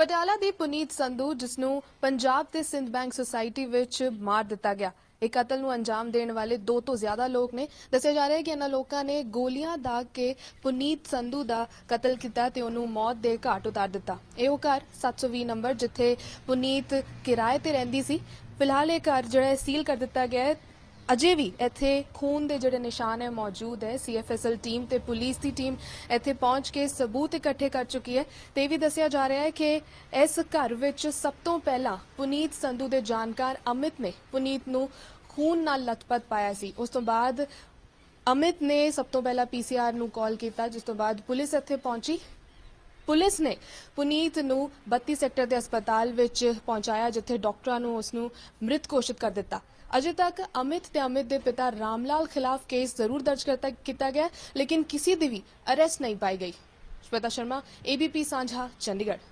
ਪਟਿਆਲਾ ਦੀ ਪੁਨੀਤ ਸੰਧੂ ਜਿਸ ਨੂੰ ਪੰਜਾਬ ਤੇ ਸਿੰਧ ਬੈਂਕ ਸੁਸਾਇਟੀ ਵਿੱਚ ਮਾਰ ਦਿੱਤਾ ਗਿਆ। ਇਹ ਕਤਲ ਨੂੰ ਅੰਜਾਮ ਦੇਣ ਵਾਲੇ ਦੋ ਤੋਂ ਜ਼ਿਆਦਾ ਲੋਕ ਨੇ। ਦੱਸਿਆ ਜਾ ਰਿਹਾ ਹੈ ਕਿ ਇਹਨਾਂ ਲੋਕਾਂ ਨੇ ਗੋਲੀਆਂ ਦਾਗ ਕੇ ਪੁਨੀਤ ਸੰਧੂ ਦਾ ਕਤਲ ਕੀਤਾ ਤੇ ਉਹਨੂੰ ਮੌਤ ਦੇ ਘਾਟ ਉਤਾਰ ਦਿੱਤਾ। ਇਹ ਉਹ ਘਰ 720 ਨੰਬਰ, ਜਿੱਥੇ ਪੁਨੀਤ ਕਿਰਾਏ ਤੇ ਰਹਿੰਦੀ ਸੀ। ਫਿਲਹਾਲ ਇਹ ਘਰ ਜਿਹੜਾ ਹੈ, ਸੀਲ ਕਰ ਦਿੱਤਾ ਗਿਆ ਹੈ। ਅਜੇ ਵੀ ਇੱਥੇ ਖੂਨ ਦੇ ਜਿਹੜੇ ਨਿਸ਼ਾਨ ਹੈ, ਮੌਜੂਦ ਹੈ। ਸੀਐਫਐਸਐਲ ਟੀਮ ਤੇ ਪੁਲਿਸ ਦੀ ਟੀਮ ਇੱਥੇ ਪਹੁੰਚ ਕੇ ਸਬੂਤ ਇਕੱਠੇ ਕਰ ਚੁੱਕੀ ਹੈ। ਤੇ ਇਹ ਵੀ ਦੱਸਿਆ ਜਾ ਰਿਹਾ ਹੈ ਕਿ ਇਸ ਘਰ ਵਿੱਚ ਸਭ ਤੋਂ ਪਹਿਲਾਂ ਪੁਨੀਤ ਸੰਧੂ ਦੇ ਜਾਣਕਾਰ ਅਮਿਤ ਨੇ ਪੁਨੀਤ ਨੂੰ ਖੂਨ ਨਾਲ ਲਤਪਤ ਪਾਇਆ ਸੀ। ਉਸ ਤੋਂ ਬਾਅਦ ਅਮਿਤ ਨੇ ਸਭ ਤੋਂ ਪਹਿਲਾਂ ਪੀਸੀਆਰ ਨੂੰ ਕਾਲ ਕੀਤਾ, ਜਿਸ ਤੋਂ ਬਾਅਦ ਪੁਲਿਸ ਇੱਥੇ ਪਹੁੰਚੀ। ਪੁਲਿਸ ਨੇ ਪੁਨੀਤ ਨੂੰ 32 ਸੈਕਟਰ ਦੇ ਹਸਪਤਾਲ ਵਿੱਚ ਪਹੁੰਚਾਇਆ, ਜਿੱਥੇ ਡਾਕਟਰਾਂ ਨੂੰ ਉਸ ਨੂੰ ਮ੍ਰਿਤ ਘੋਸ਼ਿਤ ਕਰ ਦਿੱਤਾ। ਅਜੇ ਤੱਕ ਅਮਿਤ ਤੇ ਅਮਿਤ ਦੇ ਪਿਤਾ ਰਾਮਲਾਲ ਖਿਲਾਫ ਕੇਸ ਜ਼ਰੂਰ ਦਰਜ ਕਰਤਾ, ਕੀਤਾ ਗਿਆ, ਲੇਕਿਨ ਕਿਸੇ ਦੀ ਵੀ ਅਰੈਸਟ ਨਹੀਂ ਪਾਈ ਗਈ। ਸ਼ਵੇਤਾ ਸ਼ਰਮਾ ਏਬੀਪੀ ਸਾਂਝਾ, ਚੰਡੀਗੜ੍ਹ।